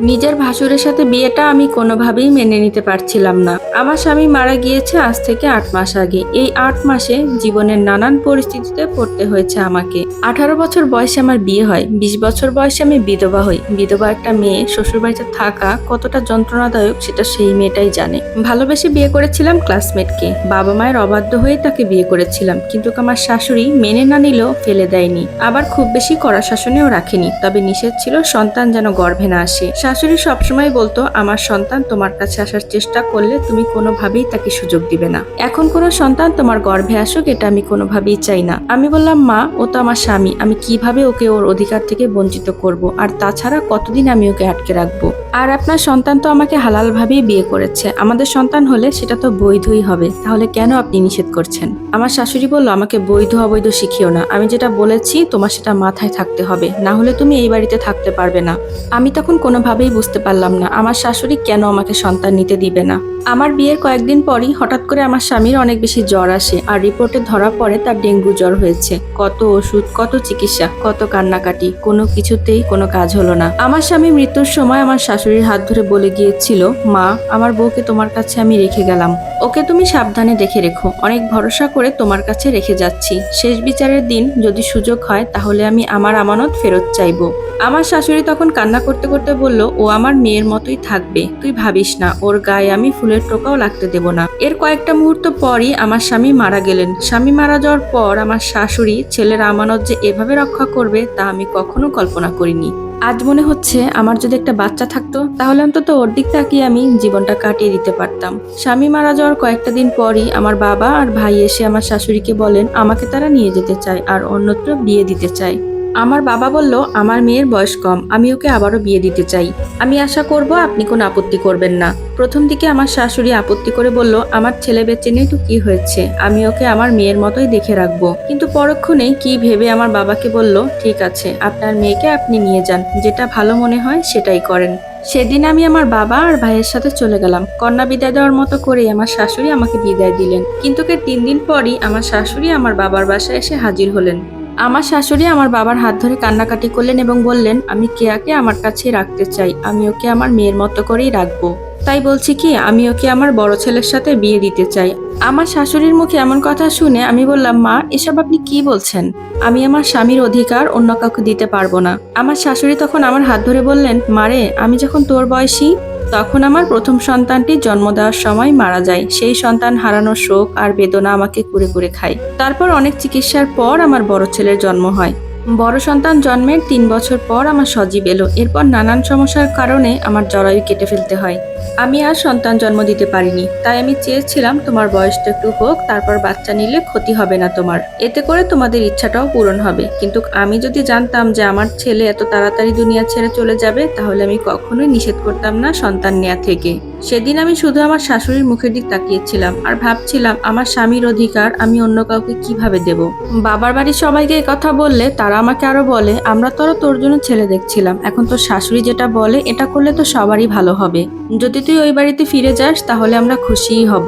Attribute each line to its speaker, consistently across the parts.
Speaker 1: নিজের ভাসুরের সাথে বিয়েটা আমি কোনোভাবেই মেনে নিতে পারছিলাম না। আমার স্বামী মারা গিয়েছে আজ থেকে আট মাস আগে। এই আট মাসে জীবনের নানান পরিস্থিতিতে পড়তে হয়েছে আমাকে। আঠারো বছর বয়সে আমার বিয়ে হয়, বিশ বছর বয়সে আমি বিধবা হই। বিধবা একটা মেয়ে, শ্বশুরবাড়িতে থাকা কতটা যন্ত্রণাদায়ক সেটা সেই মেয়েটাই জানে। ভালোবেসে বিয়ে করেছিলাম ক্লাসমেটকে। বাবা মায়ের অবাধ্য হয়ে তাকে বিয়ে করেছিলাম। কিন্তু আমার শাশুড়ি মেনে না নিলেও ফেলে দেয়নি। আবার খুব বেশি কড়া শাসনেও রাখেনি। তবে নিষেধ ছিল, সন্তান যেন গর্ভে না আসে। শাশুড়ি সবসময় বলতো, আমার সন্তান তোমার কাছে আসার চেষ্টা করলে তুমি কোনোভাবেই তাকে সুযোগ দিবে না। এখন কোনো সন্তান তোমার গর্ভে আসুক, এটা আমি কোনোভাবেই চাই না। আমি বললাম, মা, ও তো আমার স্বামী, আমি কীভাবে ওকে ওর অধিকার থেকে বঞ্চিত করব? আর তাছাড়া কতদিন আমি ওকে আটকে রাখব? আর আপনার সন্তান তো আমাকে হালালভাবেই বিয়ে করেছে। আমাদের সন্তান হলে সেটা তো বৈধই হবে। তাহলে কেন আপনি নিষেধ করছেন? আমার শাশুড়ি বলল, আমাকে বৈধ অবৈধ শিখিও না। আমি যেটা বলেছি, তোমার সেটা মাথায় থাকতে হবে। না হলে তুমি এই বাড়িতে থাকতে পারবে না। আমি তখন কোনোভাবেই বুঝতে পারলাম না, আমার শাশুড়ি কেন আমাকে সন্তান নিতে দিবে না? আমার বিয়ের কয়েকদিন পরই হঠাৎ করে আমার স্বামীর অনেক বেশি জ্বর আসে, আর রিপোর্টে ধরা পড়ে তার ডেঙ্গু জ্বর হয়েছে। কত ওষুধ, কত চিকিৎসা, কত কান্নাকাটি, কোনো কিছুতেই কোনো কাজ হলো না। আমার স্বামী মৃত্যুর সময় আমার শাশুড়ির হাত ধরে বলে গিয়েছিল, মা, আমার বউকে তোমার কাছে আমি রেখে গেলাম। ওকে তুমি সাবধানে দেখে রেখো। অনেক ভরসা করে তোমার কাছে রেখে যাচ্ছি। শেষ বিচারের দিন যদি সুযোগ হয়, তাহলে আমি আমার আমানত ফেরত চাইব। আমার শাশুড়ি তখন কান্না করতে করতে বলল, ও আমার মেয়ের মতোই থাকবে। তুই ভাবিস না, ওর গায়ে আমি ফুলের টোকাও লাগতে দেব না। এর কয়েকটা মুহূর্ত পরই আমার স্বামী মারা গেলেন। স্বামী মারা যাওয়ার পর আমার শাশুড়ি ছেলের আমানত যে এভাবে রক্ষা করবে, তা আমি কখনো কল্পনা করিনি। আজ মনে হচ্ছে আমার যদি একটা বাচ্চা থাকতো, তাহলে অন্তত ওর দিক তাকিয়ে আমি জীবনটা কাটিয়ে দিতে পারতাম। স্বামী মারা যাওয়ার কয়েকটা দিন পরই আমার বাবা আর ভাই এসে আমার শাশুড়িকে বলেন, আমাকে তারা নিয়ে যেতে চায় আর অন্যত্র বিয়ে দিতে চায়। আমার বাবা বলল, আমার মেয়ের বয়স কম, আমি ওকে আবারও বিয়ে দিতে চাই। আমি আশা করব আপনি কোনো আপত্তি করবেন না। প্রথম দিকে আমার শাশুড়ি আপত্তি করে বলল, আমার ছেলে বেঁচে নেই তো কি হয়েছে? আমি ওকে আমার মেয়ের মতোই দেখে রাখব। কিন্তু পরক্ষণে কি ভেবে আমার বাবাকে বলল, ঠিক আছে, আপনার মেয়েকে আপনি নিয়ে যান, যেটা ভালো মনে হয় সেটাই করেন। সেদিন আমি আমার বাবা আর ভাইয়ের সাথে চলে গেলাম। কন্যা বিদায় দেওয়ার মতো করেই আমার শাশুড়ি আমাকে বিদায় দিলেন। কিন্তু এর তিন দিন পরই আমার শাশুড়ি আমার বাবার বাসায় এসে হাজির হলেন। আমার শাশুড়ি আমার বাবার হাত ধরে কান্নাকাটি করলেন এবং বললেন, আমি কেয়াকে আমার কাছে রাখতে চাই? আমি ওকে আমার মেয়ের মতো করেই রাখব। তাই বলছি কি, আমি ওকে আমার বড় ছেলের সাথে বিয়ে দিতে চাই। আমার শাশুড়ির মুখে এমন কথা শুনে আমি বললাম, মা, এসব আপনি কি বলছেন? আমি আমার স্বামীর অধিকার অন্য কাউকে দিতে পারব না। আমার শাশুড়ি তখন আমার হাত ধরে বললেন মারে আমি যখন তোর বয়সী তখন আমার প্রথম সন্তানটি জন্ম দেওয়ার সময় মারা যায়। সেই সন্তান হারানোর শোক আর বেদনা আমাকে কুড়ে কুড়ে খায়। তারপর অনেক চিকিৎসার পর আমার বড় ছেলের জন্ম হয়। বড় সন্তান জন্মের তিন বছর পর আমার সজীব এলো। এরপর নানান সমস্যার কারণে আমার জরায়ু কেটে ফেলতে হয়। আমি আর সন্তান জন্ম দিতে পারিনি, তাই আমি চেয়েছিলাম তোমার বয়সটা একটু হোক, তারপর বাচ্চা নিলে ক্ষতি হবে না তোমার। এতে করে তোমাদের ইচ্ছাটাও পূরণ হবে। কিন্তু আমি যদি জানতাম যে আমার ছেলে এত তাড়াতাড়ি দুনিয়া ছেড়ে চলে যাবে, তাহলে আমি কখনোই নিষেধ করতাম না সন্তান নেয়া থেকে। সেদিন আমি শুধু আমার শাশুড়ির মুখের দিক তাকিয়েছিলাম আর ভাবছিলাম, আমার স্বামীর অধিকার আমি অন্য কাউকে কীভাবে দেব? বাবার বাড়ির সবাইকে কথা বললে তারা আমাকে আরও বলে, আমরা তো তোর জন্য ছেলে দেখছিলাম, এখন তোর শাশুড়ি যেটা বলে, এটা করলে তো সবারই ভালো হবে। যদি তুই ওই বাড়িতে ফিরে যাস তাহলে আমরা খুশিই হব।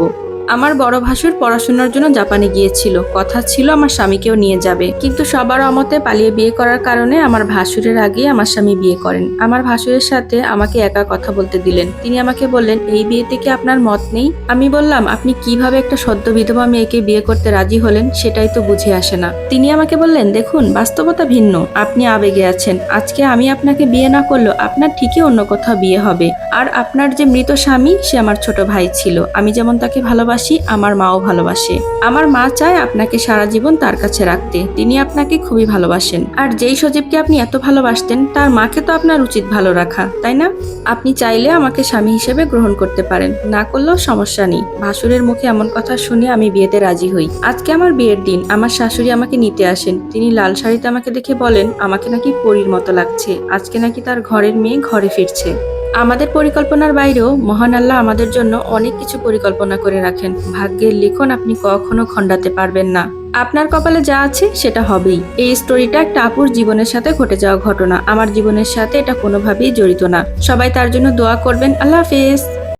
Speaker 1: আমার বড় ভাসুর পড়াশোনার জন্য জাপানে গিয়েছিল। কথা ছিল আমার স্বামীকেও নিয়ে যাবে। কিন্তু সবার অমতে পালিয়ে বিয়ে করার কারণে আমার ভাসুরের আগে আমার স্বামী বিয়ে করেন। আমার ভাসুরের সাথে আমাকে একা কথা বলতে দিলেন। তিনি আমাকে বললেন, এই বিয়েতে কি আপনার মত নেই? আমি বললাম, আপনি কীভাবে একটা সদ্য বিধবা মেয়েকে বিয়ে করতে রাজি হলেন সেটাই তো বুঝে আসে না। তিনি আমাকে বললেন, দেখুন, বাস্তবতা ভিন্ন। আপনি আবেগে আছেন। আজকে আমি আপনাকে বিয়ে না করলেও আপনার ঠিকই অন্য কোথাও বিয়ে হবে। আর আপনার যে মৃত স্বামী, সে আমার ছোট ভাই ছিল। আমি যেমন তাকে ভালোবাসি, আমার মাও ভালোবাসে। আমার মা চায় আপনাকে সারা জীবন তার কাছে রাখতে। তিনি আপনাকে খুবই ভালোবাসেন। আর যেই সজীবকে আপনি এত ভালোবাসতেন, তার মাকে তো আপনার উচিত ভালো রাখা, তাই না? আপনি চাইলে আমাকে স্বামী হিসেবে গ্রহণ করতে পারেন। না করলেও সমস্যা নেই। ভাসুরের মুখে এমন কথা শুনে আমি বিয়েতে রাজি হই। আজকে আমার বিয়ের দিন। আমার শাশুড়ি আমাকে নিতে আসেন। তিনি লাল শাড়িতে আমাকে দেখে বলেন, আমাকে নাকি পরীর মতো লাগছে। আজকে নাকি তার ঘরের মেয়ে ঘরে ফিরছে। আমাদের পরিকল্পনার বাইরেও মহান আল্লাহ আমাদের জন্য অনেক কিছু পরিকল্পনা করে রাখেন। ভাগ্যের লিখন আপনি কখনো খণ্ডাতে পারবেন না। আপনার কপালে যা আছে সেটা হবেই। এই স্টোরিটা একটা আপুর জীবনের সাথে ঘটে যাওয়া ঘটনা। আমার জীবনের সাথে এটা কোনোভাবেই জড়িত না। সবাই তার জন্য দোয়া করবেন। আল্লাহ হাফেজ।